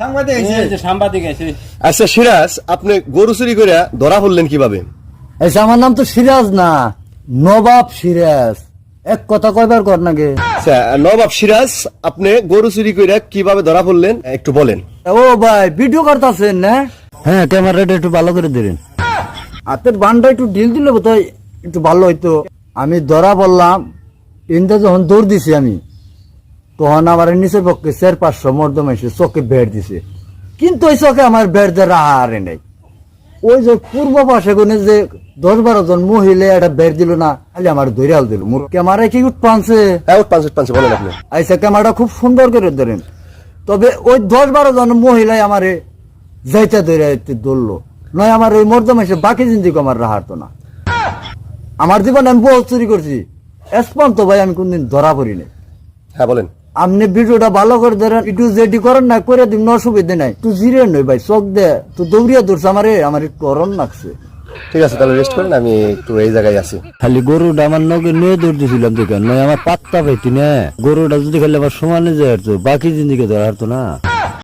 সাংবাদিক এই এসে যে সাংবাদিক আছে। আচ্ছা সিরাজ আপনি গরু চুরি করে ধরা পড়লেন কীভাবে? এই যে আমার নাম তো সিরাজ না নবাব সিরাজ। এক কথা কয়বার কর নাকি আচ্ছা নবাব সিরাজ আপনি গরু চুরি করে কীভাবে ধরা পড়লেন? একটু বলেন। ও ভাই ভিডিও করতেছেন না? হ্যাঁ ক্যামেরাটা একটু ভালো করে দিলেন হাতের বানটা একটু ঢিল দিলে বোধহয় একটু ভালো হইতো। আমি ধরা বললাম ইন্দা যখন দৌড় দিছি আমি। তখন আমার নিচের পক্ষে চার পাঁচশো মর্দম এসে চোখে বেড় দিছে। কিন্তু ওই চোখে আমার বেড় দিয়ে রাহা আরে নাই। ওই যে পূর্ব পাশে কোনে যে দশ বারো জন মহিলা এটা বেড় দিল না খালি আমার দৈরাল দিল। মোর ক্যামেরা কি উঠ হ্যাঁ পাঁচ পাঁচ বলেন আপনি। আইসা ক্যামেরাটা খুব সুন্দর করে ধরেন। তবে ওই দশ বারো জন মহিলাই আমারে যাইতে ধরে ধরলো। নয় আমার ওই মর্দম এসে বাকি জিন্দিকে আমার রাহাতো না। আমার জীবনে আমি বহু চুরি করছি। এসপন তো ভাই আমি কোনদিন ধরা পড়ি নাই হ্যাঁ বলেন। আপনি ভিডিওটা ভালো করে ধরেন একটু যেটি করেন না করে দিন অসুবিধা নাই। তুই জিরে নই ভাই চোখ দে তো দৌড়িয়া ধরছে আমারে আমার একটু অরণ লাগছে। ঠিক আছে তাহলে রেস্ট করেন আমি একটু এই জায়গায় আছি। খালি গরুটা আমার নগে নিয়ে দৌড় দিয়েছিলাম দেখে নয় আমার পাত্তা পাইতি না। গরুটা যদি খালি আমার সমানে যায় বাকি জিন্দিকে ধরা হতো না।